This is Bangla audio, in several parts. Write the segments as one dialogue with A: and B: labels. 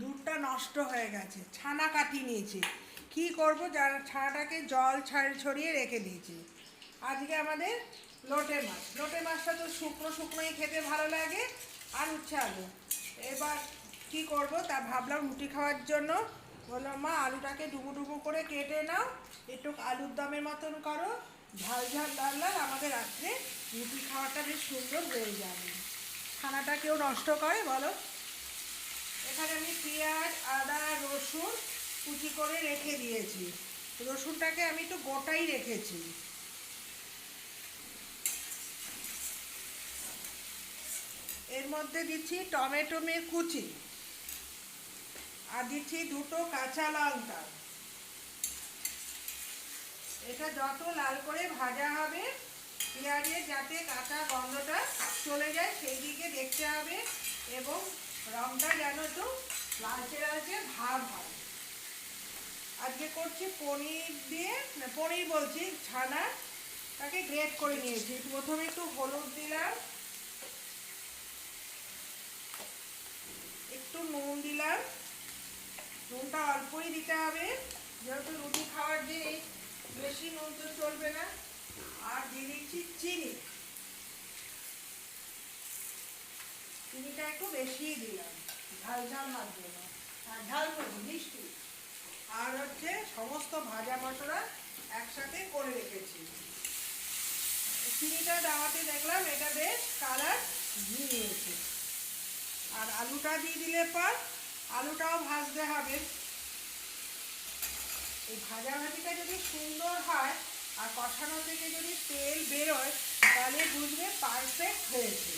A: দুধটা নষ্ট হয়ে গেছে, ছানা কাটিয়ে নিয়েছি। কি করব? যার ছানাটাকে জল ছাড় ছড়িয়ে রেখে দিয়েছি। আজকে আমাদের লোটে মাছ। লোটে মাছটা তো শুকনো শুকনোই খেতে ভালো লাগে আর উচ্ছে আলু এবার কি করব? তা ভাবলাম রুটি খাওয়ার জন্য। বললাম, মা, আলুটাকে ডুবু ডুবু করে কেটে নাও। একটু আলুর দমের মতন করো। ঝাল ঝাল লাল আমাদের রাত্রে রুটি খাওয়াটা বেশ সুন্দর হয়ে যাবে। খানাটা কেউ নষ্ট করে, বলো। এখানে আমি পেঁয়াজ, আদা, রসুন কুচি করে রেখে দিয়েছি। রসুনটাকে আমি একটু গোটাই রেখেছি। এর মধ্যে দিচ্ছি টমেটোমের কুচি। আর দিচ্ছি দুটো কাঁচা লঙ্কা। এটা যত লাল করে ভাজা হবে, পেঁয়াজের যাতে কাঁচা গন্ধটা চলে যায়, সেই দিকে দেখতে হবে এবং রংটা যেন একটু লালচে লালচে ভাব হয়। আজকে করছি পনির দিয়ে, না, পনির বলছি, ছানা, তাকে গ্রেট করে নিয়েছি। প্রথমে একটু হলুদ দিলাম। একটু নুন দিলাম। নুনটা অল্পই দিতে হবে। যেহেতু রুটি খাওয়ার দিন, বেশি নুন তো চলবে না। আর দিয়ে দিচ্ছি চিনি। চিনিটা একটু বেশিই দিলাম। ঝাল ঝাল জন্য আর ঝাল করব, মিষ্টি। আর হচ্ছে সমস্ত ভাজা মশলা একসাথে করে রেখেছি। চিনিটা দেওয়াতে দেখলাম এটা বেশ কালার নিয়েছে আর আলুটা দিয়ে দিলে পর আলুটাও ভাজতে হবে। এই ভাজা ভাজিটা যদি সুন্দর হয় আর কষানো থেকে যদি তেল বেরোয়, তাহলে বুঝবে পারফেক্ট হয়েছে।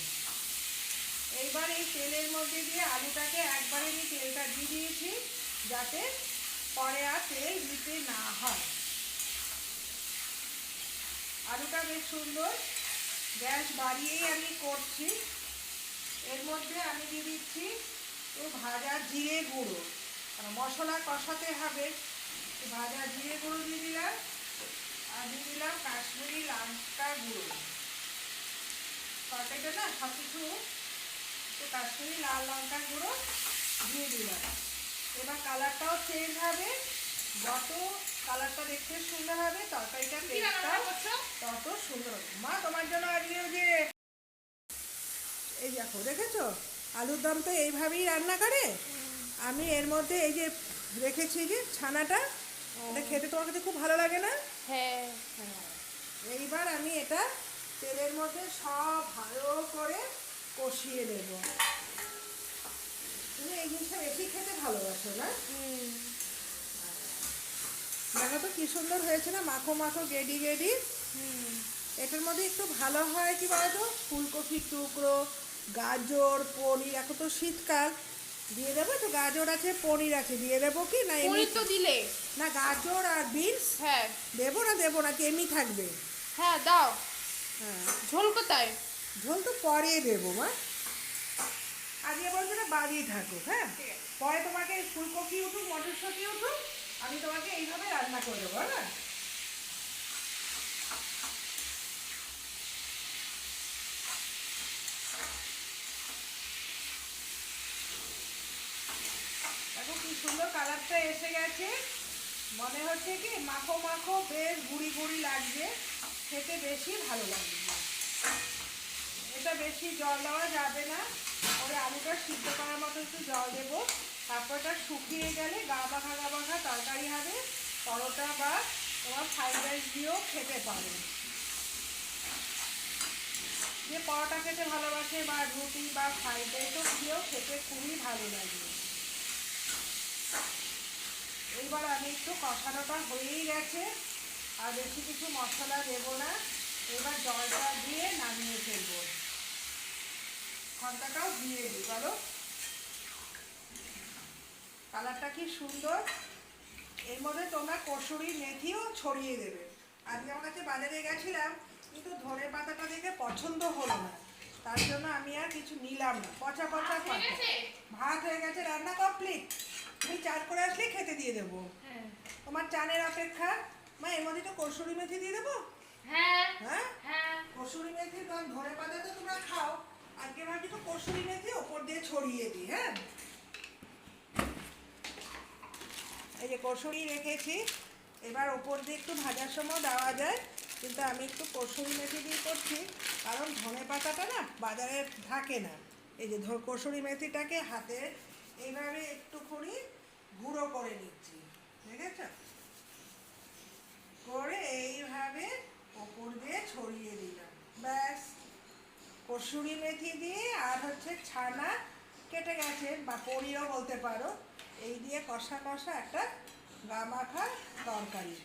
A: এইবার এই তেলের মধ্যে দিয়ে আলুটাকে একবারে আমি তেলটা দিয়ে দিয়েছি, যাতে পরে আর তেল দিতে না হয়। আলুটা বেশ সুন্দর, গ্যাস বাড়িয়েই আমি করছি। এর মধ্যে আমি দিয়ে দিচ্ছি ভাজা জিরে গুঁড়ো। মশলা কষাতে হবে। ভাজা জিরে গুঁড়ো দিয়ে দিলাম। আর দিয়ে দিলাম কাশ্মীরি লঙ্কা গুঁড়ো। তরকারিটা না সব কিছু একটু কাশ্মীরি লাল লঙ্কা গুঁড়ো দিয়ে দিলাম। এবার কালারটাও চেঞ্জ হবে। যত কালারটা দেখতে সুন্দর হবে তরকারিটা তত সুন্দর। মা তোমার জন্য আজকে যে এই দেখো দেখেছ? আলুর দম তো এইভাবেই রান্না করে। আমি এর মধ্যে এই যে রেখেছি যে ছানাটা এটা খেতে তোমার কাছে খুব ভালো লাগে না?
B: হ্যাঁ।
A: হ্যাঁ। এইবার আমি এটা তেলের মধ্যে সব ভালো করে কষিয়ে দেব তুমি এই জিনিসটা বেশি খেতে ভালোবাসো না? দেখো তো কি সুন্দর হয়েছে না মাখো মাখো গেডি গেডি।
B: হুম।
A: এটার মধ্যে একটু ভালো হয় কি বলতো? ফুলকপির টুকরো গাজর পনির এখন তো শীতকাল। দিয়ে দেবো তো গাজর আছে পনির আছে দিয়ে দেবো কি? না এমনি
B: তো দিলে।
A: না গাজর আর বিনস?
B: হ্যাঁ।
A: দেবো না দেবো না কি এমনি থাকবে?
B: হ্যাঁ দাও।
A: হ্যাঁ।
B: ঝোল কোথায়?
A: ঝোল তো পরে দেবো মা। আজকে বলছো না বাড়িয়ে থাকুক হ্যাঁ। পরে তোমাকে ফুলকপি উঠুক মটরশুঁটি উঠুক আমি তোমাকে এইভাবে রান্না করে দেবো হ্যাঁ? দেখো কি সুন্দর কালারটা এসে গেছে। মনে হচ্ছে কি মাখো মাখো বেশ গুড়ি গুড়ি লাগছে খেতে বেশি ভালো লাগবে এটা বেশি জল দেওয়া যাবে না। ওরে আলুটা সিদ্ধ করার মতো একটু জল দেবো। তারপরটা শুকিয়ে গেলে গা বাঘা গা মাখা তরকারি হবে। পরোটা বা তোমার ফ্রাইড রাইস দিয়েও খেতে পারো। যে পরোটা খেতে ভালোবাসে বা রুটি বা ফ্রাইড রাইসও দিয়েও খেতে খুবই ভালো লাগে। এইবার আমি একটু কষানোটা হয়েই গেছে। আর বেশি কিছু মশলা দেবো না। এবার জলটা দিয়ে নামিয়ে ফেলব। ঘন্টাটাও দিয়ে দিই বলো। কালারটা কি সুন্দর? এর মধ্যে তোমরা কসুরি মেথিও ছড়িয়ে দেবে। আজকে আমার কাছে বাজারে গেছিলাম কিন্তু ধনে পাতাটা দেখে পছন্দ হলো না। তার জন্য আমি আর কিছু নিলাম না। পচা পচা? ভাত হয়ে গেছে? রান্না কমপ্লিট তুমি চার করে আসলে খেতে দিয়ে দেবো।
B: হ্যাঁ।
A: তোমার চানের অপেক্ষা। মা এর মধ্যে তো কসুরি মেথি দিয়ে দেবো?
B: হ্যাঁ।
A: হ্যাঁ?
B: হ্যাঁ।
A: কসুরি মেথি কারণ ধনে পাতা তো তোমরা খাও। আজকে ভাবছি তো কষু এনেছি ওপর দিয়ে ছড়িয়ে দিই হ্যাঁ? এই যে কসুরি রেখেছি, এবার ওপর দিয়ে একটু ভাজার সময় দেওয়া যায়, কিন্তু আমি একটু কসুরি মেথি দিয়ে করছি, কারণ ধনে পাতাটা না বাজারে থাকে না। এই যে ধর কসুরি মেথিটাকে হাতে এইভাবে একটুখানি কসুরি মেথি দিয়ে আর হচ্ছে ছানা কেটে গেছে, বা পনিরও বলতে পারো। এই দিয়ে কষা কষা একটা গা মাখা তরকারি।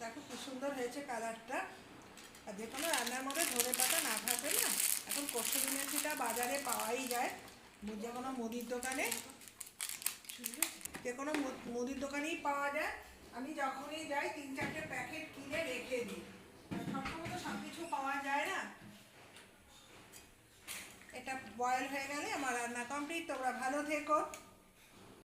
A: দেখো কি সুন্দর হয়েছে কালারটা। আর যে কোনো রান্নার মধ্যে ধরে পাতা না থাকে না? এখন কসুরি মেথিটা বাজারে পাওয়াই যায়। যে কোনো মুদির দোকানে। যে কোনো মুদির দোকানেই পাওয়া যায়। আমি যখনই যাই, তিন চারটে প্যাকেট কিনে রেখে দিই সবসময় তো সব কিছু পাওয়া যায় না এটা বয়েল হয়ে গেলে আমার রান্না কমপ্লিট তোমরা ভালো থেকো।